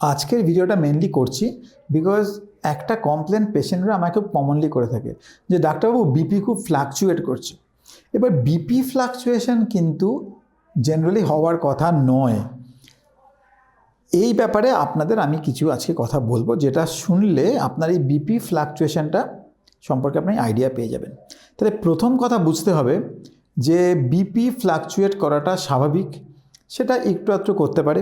আজকের ভিডিওটা মেনলি করছি বিকজ একটা কমপ্লেন পেশেন্টরা আমাকে কমনলি করে থাকে যে, ডাক্তারবাবু বিপি খুব ফ্লাকচুয়েট করছে। এবার বিপি ফ্লাকচুয়েশন কিন্তু জেনারেলি হওয়ার কথা নয়। এই ব্যাপারে আপনাদের আমি কিছু আজকে কথা বলব যেটা শুনলে আপনার এই বিপি ফ্লাকচুয়েশনটা সম্পর্কে আপনি আইডিয়া পেয়ে যাবেন। তাহলে প্রথম কথা বুঝতে হবে যে বিপি ফ্লাকচুয়েট করাটা স্বাভাবিক, সেটা একটু আধটু করতে পারে।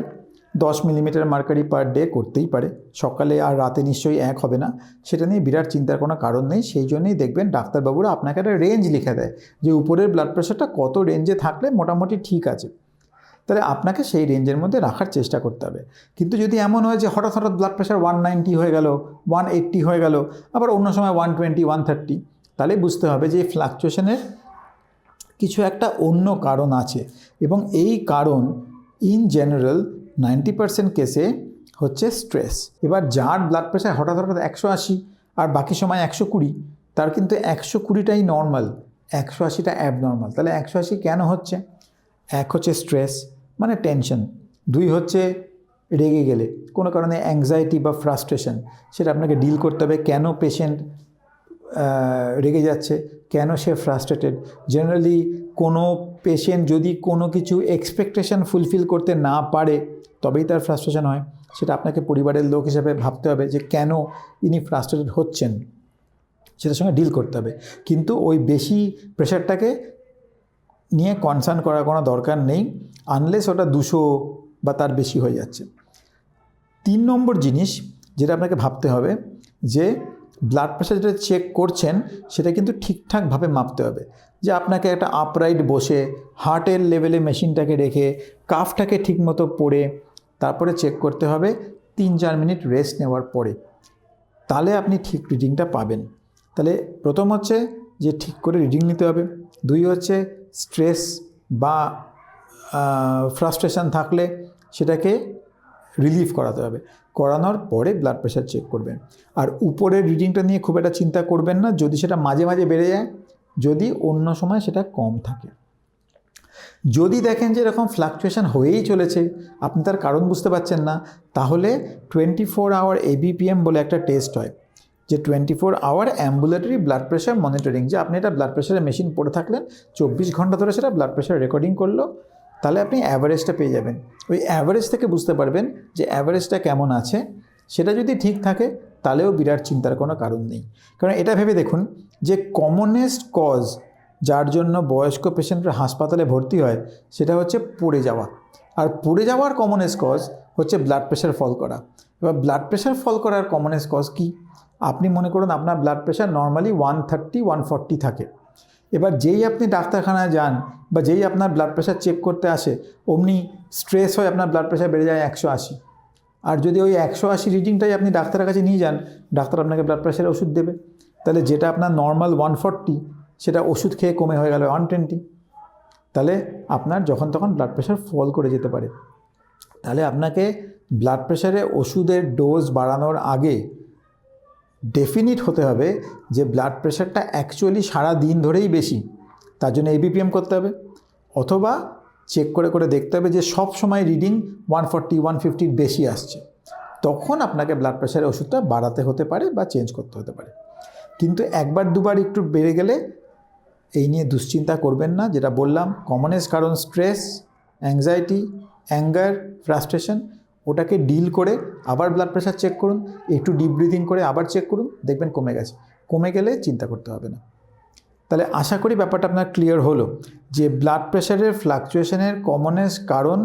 দশ মিলিমিটার মার্কারি পার ডে করতেই পারে। সকালে আর রাতে নিশ্চয়ই এক হবে না। সেটা নিয়ে বিরাট চিন্তার কোনো কারণ নেই। সেই জন্যই দেখবেন ডাক্তারবাবুরা আপনাকে একটা রেঞ্জ লিখে দেয় যে উপরের ব্লাড প্রেশারটা কত রেঞ্জে থাকলে মোটামুটি ঠিক আছে। তাহলে আপনাকে সেই রেঞ্জের মধ্যে রাখার চেষ্টা করতে হবে। কিন্তু যদি এমন হয় যে হঠাৎ হঠাৎ ব্লাড প্রেশার ওয়ান নাইনটি হয়ে গেল ওয়ান এইট্টি হয়ে গেল, আবার অন্য সময় ওয়ান টোয়েন্টি ওয়ান থার্টি তাহলে বুঝতে হবে যে এই ফ্লাকচুয়েশনের কিছু একটা অন্য কারণ আছে। এবং এই কারণ ইন জেনারেল নাইনটি পার্সেন্ট কেসে হচ্ছে স্ট্রেস। এবার যার ব্লাড প্রেশার হঠাৎ হঠাৎ একশো আশি আর বাকি সময় একশো কুড়ি, তার কিন্তু একশো কুড়িটাই নর্মাল একশো আশিটা অ্যাবনর্মাল তাহলে একশো আশি কেন হচ্ছে? এক হচ্ছে স্ট্রেস মানে টেনশন দুই হচ্ছে রেগে গেলে, কোনো কারণে অ্যাংজাইটি বা ফ্রাস্ট্রেশন সেটা আপনাকে ডিল করতে হবে কেন পেশেন্ট রেগে যাচ্ছে, কেন সে ফ্রাস্ট্রেটেড জেনারেলি কোনো পেশেন্ট যদি কোনো কিছু এক্সপেকটেশন ফুলফিল করতে না পারে, তবেই তার ফ্রাস্ট্রেশন হয়। সেটা আপনাকে পরিবারের লোক হিসাবে ভাবতে হবে যে, কেন ইনি ফ্রাস্ট্রেটেড হচ্ছেন? সেটার সঙ্গে ডিল করতে হবে। কিন্তু ওই বেশি প্রেশারটাকে নিয়ে কনসার্ন করার কোনো দরকার নেই আনলেস ওটা দুশো বা তার বেশি হয়ে যাচ্ছে। তিন নম্বর জিনিস যেটা আপনাকে ভাবতে হবে যে ব্লাড প্রেশার যেটা চেক করছেন, সেটা কিন্তু ঠিকঠাকভাবে মাপতে হবে। যে আপনাকে একটা আপরাইট বসে হার্টের লেভেলে মেশিনটাকে রেখে কাফটাকে ঠিকমতো পড়ে তারপরে চেক করতে হবে তিন চার মিনিট রেস্ট নেওয়ার পরে। তাহলে আপনি ঠিক রিডিংটা পাবেন। তাহলে প্রথম হচ্ছে যে ঠিক করে রিডিং নিতে হবে। দুই হচ্ছে স্ট্রেস বা ফ্রাস্ট্রেশন থাকলে সেটাকে রিলিফ করাতে হবে। করানোর পরে ব্লাড প্রেশার চেক করবেন। আর উপরের রিডিংটা নিয়ে খুব একটা চিন্তা করবেন না, যদি সেটা মাঝে মাঝে বেড়ে যায়, যদি অন্য সময় সেটা কম থাকে। যদি দেখেন যে এরকম ফ্লাকচুয়েশন হয়েই চলেছে, আপনি তার কারণ বুঝতে পারছেন না, তাহলে টোয়েন্টি ফোর আওয়ার এবিপিএম বলে একটা টেস্ট হয়, যে twenty four hour ambulatory blood pressure monitoring যে আপনি এটা ব্লাড প্রেশারের মেশিন পড়ে থাকলেন, চব্বিশ ঘণ্টা ধরে সেটা ব্লাড প্রেশার রেকর্ডিং করল তাহলে আপনি অ্যাভারেজটা পেয়ে যাবেন। ওই অ্যাভারেজ থেকে বুঝতে পারবেন যে অ্যাভারেজটা কেমন আছে। সেটা যদি ঠিক থাকে, তাহলেও বিরাট চিন্তার কোনো কারণ নেই। কারণ এটা ভেবে দেখুন যে কমনেস্ট কজ যার জন্য বয়স্ক পেশেন্টরা হাসপাতালে ভর্তি হয়, সেটা হচ্ছে পড়ে যাওয়া। আর পড়ে যাওয়ার কমনেস্ট কজ হচ্ছে ব্লাড প্রেশার ফল করা। এবার ব্লাড প্রেশার ফল করার কমনেস্ট কজ কী? আপনি মনে করুন আপনার blood pressure normally one thirty one forty থাকে। এবার যেই আপনি ডাক্তারখানায় যান বা যেই আপনার ব্লাড প্রেশার চেক করতে আসে, অমনি স্ট্রেস হয় আপনার ব্লাড প্রেশার বেড়ে যায় একশো আশি। আর যদি ওই একশো আশি রিডিংটাই আপনি ডাক্তারের কাছে নিয়ে যান, ডাক্তার আপনাকে ব্লাড প্রেশারের ওষুধ দেবে। তাহলে যেটা আপনার নর্মাল ওয়ান ফর্টি সেটা ওষুধ খেয়ে কমে হয়ে গেল ওয়ান টোয়েন্টি তাহলে আপনার যখন তখন ব্লাড প্রেশার ফল করে যেতে পারে। তাহলে আপনাকে ব্লাড প্রেশারে ওষুধের ডোজ বাড়ানোর আগে ডেফিনিট হতে হবে যে ব্লাড প্রেশারটা অ্যাকচুয়ালি সারা দিন ধরেই বেশি। তার জন্য এবিপিএম করতে হবে। অথবা চেক করে করে দেখতে হবে যে সব সময় রিডিং ওয়ান ফর্টি ওয়ান ফিফটির বেশি আসছে। তখন আপনাকে ব্লাড প্রেশারের ওষুধটা বাড়াতে হতে পারে বা চেঞ্জ করতে হতে পারে। কিন্তু একবার, দুবার একটু বেড়ে গেলে এই নিয়ে দুশ্চিন্তা করবেন না। যেটা বললাম কমনেস্ট কারণ স্ট্রেস অ্যাংজাইটি অ্যাঙ্গার ফ্রাস্ট্রেশন ওটাকে ডিল করে আবার ব্লাড প্রেশার চেক করুন, একটু ডিপ ব্রিদিং করে আবার চেক করুন, দেখবেন কমে গেছে। কমে গেলে চিন্তা করতে হবে না। তাহলে আশা করি ব্যাপারটা আপনার ক্লিয়ার হলো যে ব্লাড প্রেশারের ফ্লাকচুয়েশনের কমনেস কারণ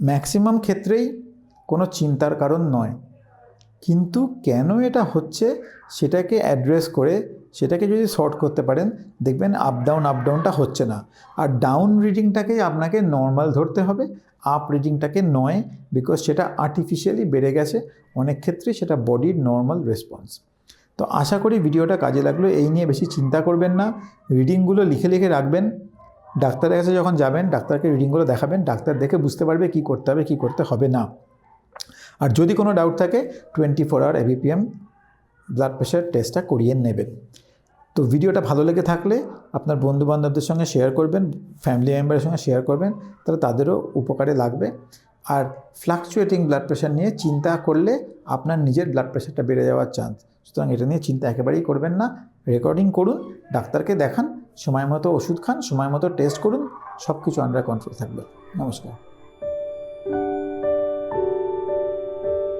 ম্যাক্সিমাম ক্ষেত্রেই কোনো চিন্তার কারণ নয়। কিন্তু কেন এটা হচ্ছে সেটাকে অ্যাড্রেস করে সেটাকে যদি শর্ট করতে পারেন, দেখবেন আপ ডাউন আপ ডাউনটা হচ্ছে না। আর ডাউন রিডিংটাকেই আপনাকে নর্মাল ধরতে হবে আপ রিডিংটাকে নয় বিকজ সেটা আর্টিফিশিয়ালি বেড়ে গেছে। অনেক ক্ষেত্রে সেটা বডির নর্মাল রেসপন্স তো আশা করি ভিডিওটা কাজে লাগল, এই নিয়ে বেশি চিন্তা করবেন না। রিডিংগুলো লিখে লিখে রাখবেন। ডাক্তারের কাছে যখন যাবেন, ডাক্তারকে রিডিংগুলো দেখাবেন, ডাক্তার দেখে বুঝতে পারবে কী করতে হবে, কী করতে হবে না। আর যদি কোনো ডাউট থাকে twenty four hour ABPM blood pressure টেস্টটা করিয়ে নেবেন। তো ভিডিওটা ভালো লেগে থাকলে আপনার বন্ধুবান্ধবদের সঙ্গে শেয়ার করবেন ফ্যামিলি মেম্বারের সঙ্গে শেয়ার করবেন, তাহলে তাদেরও উপকারে লাগবে। আর ফ্লাকচুয়েটিং ব্লাড প্রেশার নিয়ে চিন্তা করলে আপনার নিজের ব্লাড প্রেশারটা বেড়ে যাওয়ার চান্স সুতরাং এটা নিয়ে চিন্তা একেবারেই করবেন না। রেকর্ডিং করুন, ডাক্তারকে দেখান, সময় মতো ওষুধ খান, সময় মতো টেস্ট করুন সব কিছু আন্ডার কন্ট্রোল থাকবে। নমস্কার।